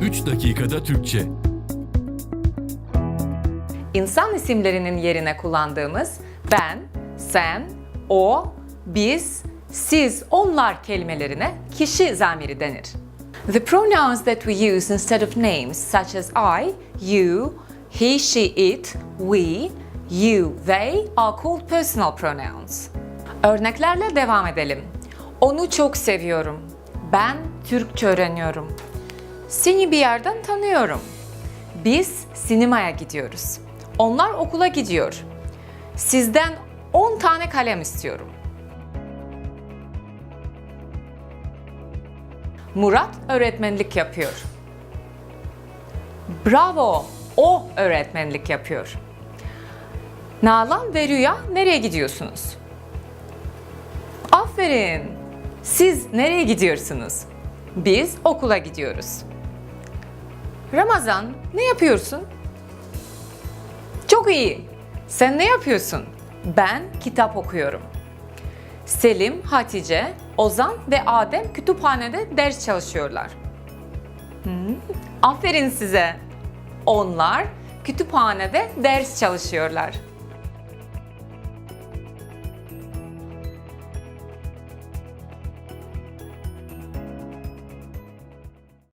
dakikada Türkçe. İnsan isimlerinin yerine kullandığımız ben, sen, o, biz, siz, onlar kelimelerine kişi zamiri denir. The pronouns that we use instead of names such as I, you, he, she, it, we, you, they are called personal pronouns. Örneklerle devam edelim. Onu çok seviyorum. Ben Türkçe öğreniyorum. Seni bir yerden tanıyorum. Biz sinemaya gidiyoruz. Onlar okula gidiyor. Sizden 10 tane kalem istiyorum. Murat öğretmenlik yapıyor. Bravo, o öğretmenlik yapıyor. Nalan ve Rüya nereye gidiyorsunuz? Aferin. Siz nereye gidiyorsunuz? Biz okula gidiyoruz. Ramazan, ne yapıyorsun? Çok iyi. Sen ne yapıyorsun? Ben kitap okuyorum. Selim, Hatice, Ozan ve Adem kütüphanede ders çalışıyorlar. Hmm, aferin size. Onlar kütüphanede ders çalışıyorlar.